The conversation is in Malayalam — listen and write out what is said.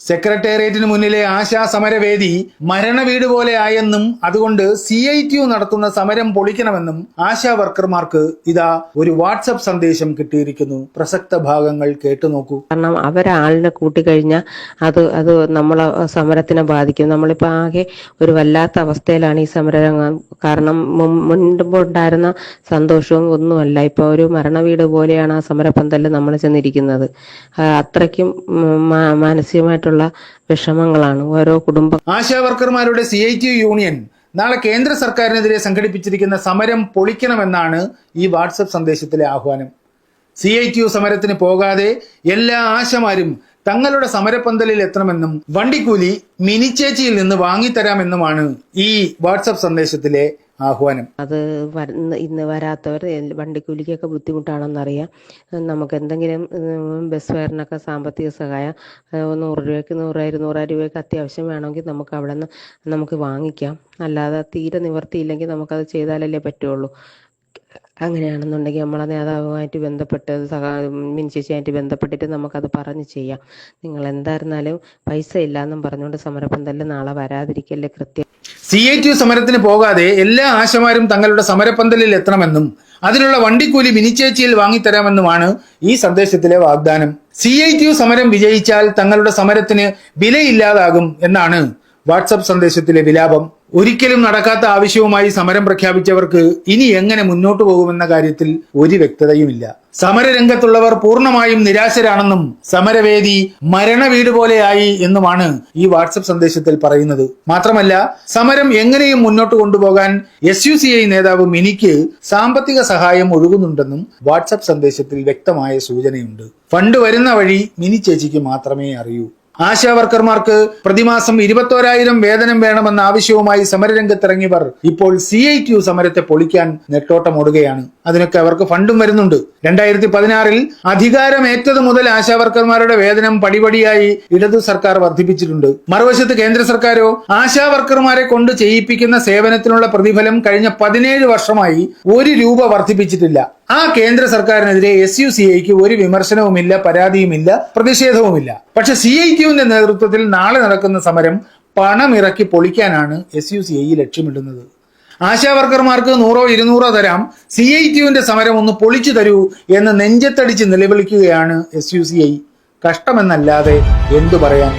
സെക്രട്ടേറിയറ്റിന് മുന്നിലെ ആശാ സമരവേദി മരണവീട് പോലെ ആയെന്നും അതുകൊണ്ട് സി ഐ ടി യു നടത്തുന്ന സമരം പൊളിക്കണമെന്നും ആശാ വർക്കർമാർക്ക് ഇതാ ഒരു വാട്സപ്പ് സന്ദേശം കിട്ടിയിരിക്കുന്നു. പ്രസക്ത ഭാഗങ്ങൾ കേട്ടു നോക്കൂ. കാരണം അവരാളിനെ കൂട്ടിക്കഴിഞ്ഞാൽ അത് അത് നമ്മളെ സമരത്തിനെ ബാധിക്കും. നമ്മളിപ്പോൾ ആകെ ഒരു വല്ലാത്ത അവസ്ഥയിലാണ് ഈ സമരം കാരണം മുൻ- മുൻപുണ്ടായിരുന്ന സന്തോഷവും ഒന്നുമല്ല. ഇപ്പൊ ഒരു മരണവീട് പോലെയാണ് ആ സമരപന്തലിൽ നമ്മൾ ചെന്നിരിക്കുന്നത്. അത്രയ്ക്കും ഉം, മാനസികമായിട്ടുള്ള വിഷമങ്ങളാണ് ഓരോ കുടുംബ ആശാവർക്കർമാരുടെ സി ഐ ടി യൂണിയൻ നാളെ കേന്ദ്ര സർക്കാരിനെതിരെ സംഘടിപ്പിച്ചിരിക്കുന്ന സമരം പൊളിക്കണമെന്നാണ് ഈ വാട്സപ്പ് സന്ദേശത്തിലെ ആഹ്വാനം. സി ഐ ടി യു സമരത്തിന് പോകാതെ എല്ലാ ആശമാരും തങ്ങളുടെ സമരപ്പന്തലിൽ എത്തണമെന്നും വണ്ടിക്കൂലി മിനിച്ചേച്ചിയിൽ നിന്ന് വാങ്ങിത്തരാമെന്നുമാണ് ഈ വാട്സപ്പ് സന്ദേശത്തിലെ ആഹ്വാനം. അത് ഇന്ന് വരാത്തവർ വണ്ടിക്കൂലിക്കൊക്കെ ബുദ്ധിമുട്ടാണെന്നറിയാം. നമുക്ക് എന്തെങ്കിലും ബസ് ഫെയറിനൊക്കെ സാമ്പത്തിക സഹായം നൂറ് രൂപയ്ക്ക് നൂറ് ഇരുന്നൂറ് രൂപയ്ക്ക് അത്യാവശ്യം വേണമെങ്കിൽ നമുക്ക് അവിടെ നിന്ന് നമുക്ക് വാങ്ങിക്കാം. അല്ലാതെ തീരെ നിവർത്തിയില്ലെങ്കിൽ നമുക്കത് ചെയ്താലല്ലേ പറ്റുള്ളൂ. അങ്ങനെയാണെന്നുണ്ടെങ്കിൽ നമ്മളെ നേതാവുമായിട്ട് ബന്ധപ്പെട്ട് സഹാ മിനിച്ചേച്ചിയായിട്ട് ബന്ധപ്പെട്ടിട്ട് നമുക്കത് പറഞ്ഞ് ചെയ്യാം. നിങ്ങൾ എന്തായിരുന്നാലും പൈസ ഇല്ലാന്നും പറഞ്ഞുകൊണ്ട് സമരപ്പന്തലിൽ നാളെ വരാതിരിക്കല്ലേ കൃത്യം. സി ഐ ടി സമരത്തിന് പോകാതെ എല്ലാ ആശമാരും തങ്ങളുടെ സമരപ്പന്തലിൽ എത്തണമെന്നും അതിനുള്ള വണ്ടിക്കൂലി മിനിച്ചേച്ചിയിൽ വാങ്ങിത്തരാമെന്നുമാണ് ഈ സന്ദേശത്തിലെ വാഗ്ദാനം. സി ഐ ടി സമരം വിജയിച്ചാൽ തങ്ങളുടെ സമരത്തിന് വിലയില്ലാതാകും എന്നാണ് വാട്സപ്പ് സന്ദേശത്തിലെ വിലാപം ഒരിക്കലും നടക്കാത്ത ആവശ്യവുമായി സമരം പ്രഖ്യാപിച്ചവർക്ക് ഇനി എങ്ങനെ മുന്നോട്ടു പോകുമെന്ന കാര്യത്തിൽ ഒരു വ്യക്തതയുമില്ല. സമരരംഗത്തുള്ളവർ പൂർണമായും നിരാശരാണെന്നും സമരവേദി മരണവീട് പോലെയായി എന്നുമാണ് ഈ വാട്സപ്പ് സന്ദേശത്തിൽ പറയുന്നത്. മാത്രമല്ല സമരം എങ്ങനെയും മുന്നോട്ട് കൊണ്ടുപോകാൻ എസ് യു സി ഐ നേതാവ് മിനിക്ക് സാമ്പത്തിക സഹായം ഒഴുകുന്നുണ്ടെന്നും വാട്സപ്പ് സന്ദേശത്തിൽ വ്യക്തമായ സൂചനയുണ്ട്. ഫണ്ട് വരുന്ന വഴി മിനി ചേച്ചിക്ക് മാത്രമേ അറിയൂ. ആശാ വർക്കർമാർക്ക് പ്രതിമാസം ഇരുപത്തോരായിരം വേതനം വേണമെന്ന ആവശ്യവുമായി സമരരംഗത്തിറങ്ങിയവർ ഇപ്പോൾ സി ഐ ടി യു സമരത്തെ പൊളിക്കാൻ നെട്ടോട്ടമോടുകയാണ്. അതിനൊക്കെ അവർക്ക് ഫണ്ടും വരുന്നുണ്ട്. രണ്ടായിരത്തി പതിനാറിൽ അധികാരമേറ്റത് മുതൽ ആശാവർക്കർമാരുടെ വേതനം പടിപടിയായി ഇടതു സർക്കാർ വർദ്ധിപ്പിച്ചിട്ടുണ്ട്. മറുവശത്ത് കേന്ദ്ര സർക്കാരോ ആശാവർക്കർമാരെ കൊണ്ട് ചെയ്യിപ്പിക്കുന്ന സേവനത്തിനുള്ള പ്രതിഫലം കഴിഞ്ഞ പതിനേഴ് വർഷമായി ഒരു രൂപ വർദ്ധിപ്പിച്ചിട്ടില്ല. ആ കേന്ദ്ര സർക്കാരിനെതിരെ എസ് യു സി ഐക്ക് ഒരു വിമർശനവുമില്ല പരാതിയുമില്ല പ്രതിഷേധവുമില്ല. പക്ഷെ സി ഐ ക്യുവിന്റെ നേതൃത്വത്തിൽ നാളെ നടക്കുന്ന സമരം പണമിറക്കി പൊളിക്കാനാണ് എസ് യു സി ഐ ലക്ഷ്യമിടുന്നത്. ആശാവർക്കർമാർക്ക് നൂറോ ഇരുന്നൂറോ തരാം സി ഐ ക്യുവിന്റെ സമരം ഒന്ന് പൊളിച്ചു തരൂ എന്ന് നെഞ്ചത്തടിച്ച് നിലവിളിക്കുകയാണ് എസ് യു സി ഐ കഷ്ടമെന്നല്ലാതെ എന്തു പറയാൻ